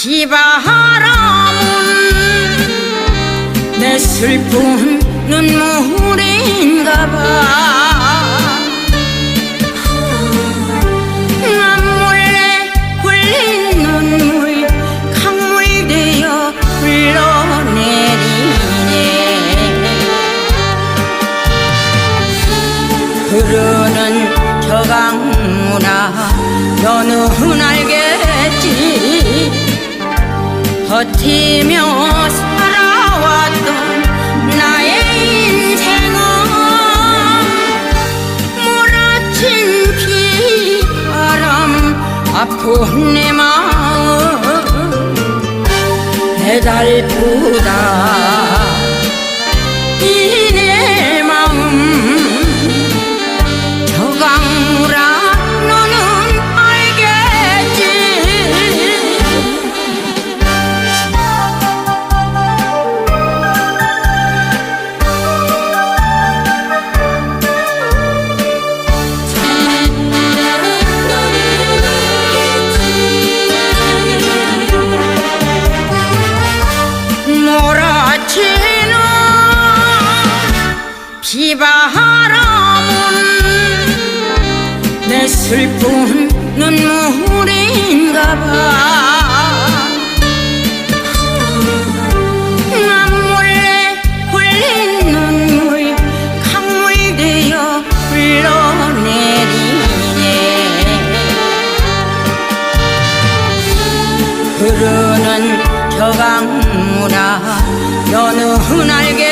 비바람은 내 슬픈 눈물인가 흘러내리네. 흐르는 저 강물아 너는 알 버티며 살아왔던 나의 인생은 몰아친 비바람 아픈 내 마음 배달부다 내 슬픈 눈물인가 봐난 몰래 흘린 눈물 강물 되어 흘러내리네. 흐르는 저 강물아 너는 알겠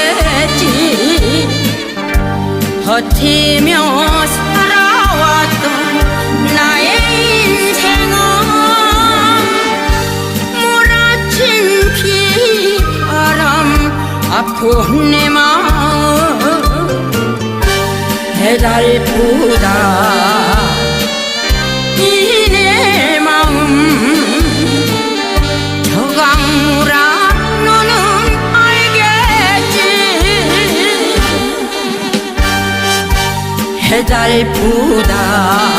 버티며 살아왔던 나의 인생은 몰아친 비바람 아픈 내 마음 배달부다 해달부다